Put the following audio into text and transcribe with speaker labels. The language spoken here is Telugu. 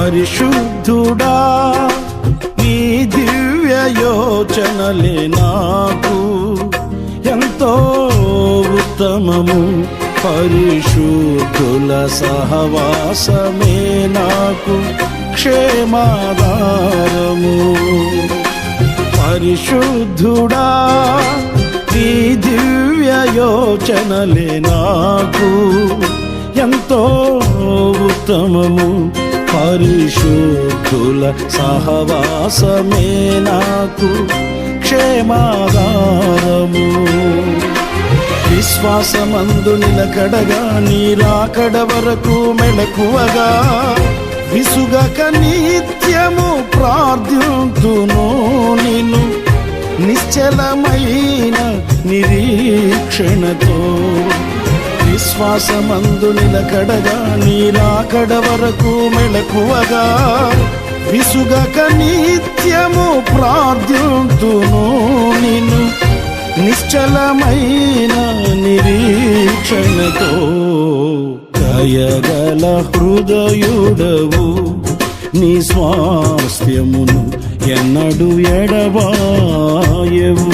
Speaker 1: పరిశుద్ధుడా నీ దివ్య యోచనలే నాకు. ఎంతో ఉత్తమము పరిశుద్ధుల సహవాసమే నాకు. క్షేమాధారము. పరిశుద్ధుడా నీ దివ్య యోచనలే నాకు. ఎంతో ఉత్తమము పరిశుద్ధుల సహవాసమే నాకు క్షేమాధారము. విశ్వాసమందు నిలకడగా నీరాకడ వరకు మెలకువగా విసుగక నిత్యము ప్రార్థ్యుతును నిన్ను. నిశ్చలమైన నిరీక్షణతో విశ్వాసమందు నిలకడగా నీరాకడ వరకు మెలకువగా విసుగక నిత్యము ప్రార్థ్యుతును నిన్ను. నిశ్చలమైన నిరీక్షణతో దయగల హృదయుడవు నీ స్వాస్థ్యమును ఎన్నడు ఎడబాయవు.